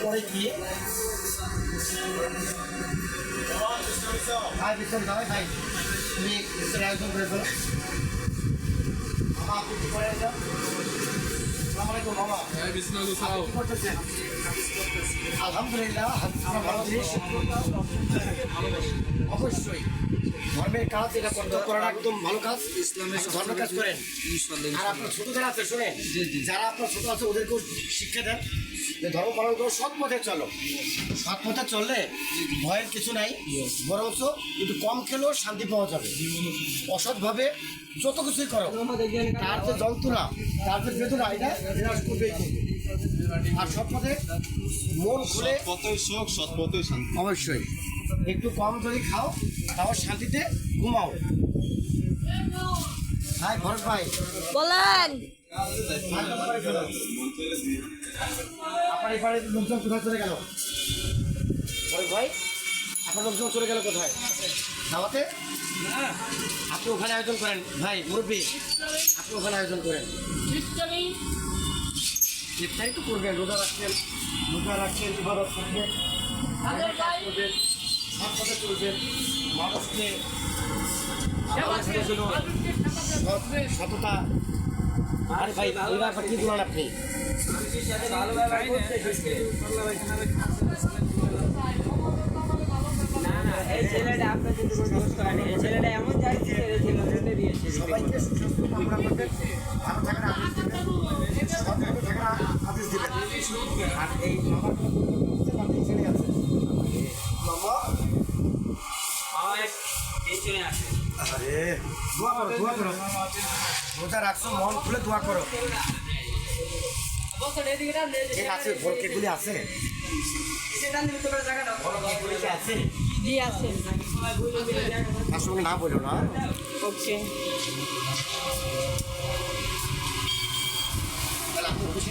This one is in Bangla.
পরে কি ভাই বিশ্বম ভাই তুমি ইফতার আয়োজন করে ফেলো মামা আপনি করে যাও অবশ্যই ধর্মের কাজ এটা করার একদম ভালো কাজ কাজ আপনার যারা আপনার আছে ওদেরকেও শিক্ষা দেন যে ধর্ম পালন করো সৎ পথে চলো সৎ পথে চললে ভয়ের কিছু নাই বরঞ্চ একটু কম খেলেও শান্তি পাওয়া যাবে অসৎভাবে যত কিছুই করো তার যে যন্ত্রণা, তার যে বেদনা এটা করবেই আর সৎ পথে মন খুলে কতই সুখ সৎ পথই শান্তি। অবশ্যই। একটু কম যদি খাও তাও শান্তিতে ঘুমাও। হাই ভরত ভাই। বলেন। আপনার এবারে লোকজন কোথায় চলে গেল? ভরত ভাই আপনার লোকজন চলে গেল কোথায়? দাওয়াতে? আপনি ওখানে আয়োজন করেন। ভাই মুরব্বী আপনি ওখানে আয়োজন করেন। ইফতারি তো করবেন রোজা রাখছেন রোজা রাখছেন ইবাদত করবেন করবেন সৎ চলবেন মানুষকে সততা। আরে ভাই ব্যাপার কি বলেন আপনি? এই ছেলেটা আপনার যদি কোনো দোষ করেনি এই ছেলেটা এমন চাইছে এই ছেলেটা সবাইকে সুস্বাস্থ্য কামনা করবেন আদেশ দিবেন আর এই মামার ছেলে আছে মামা এই চলে আসে আরে দোয়া করো দোয়া করো। রোজা রাখছো মন খুলে দোয়া করো। আছে ভোর কেকগুলি আছে? আছে জি আছে? তার সঙ্গে না বলো না। ওকে তাহলে আপনি খুশি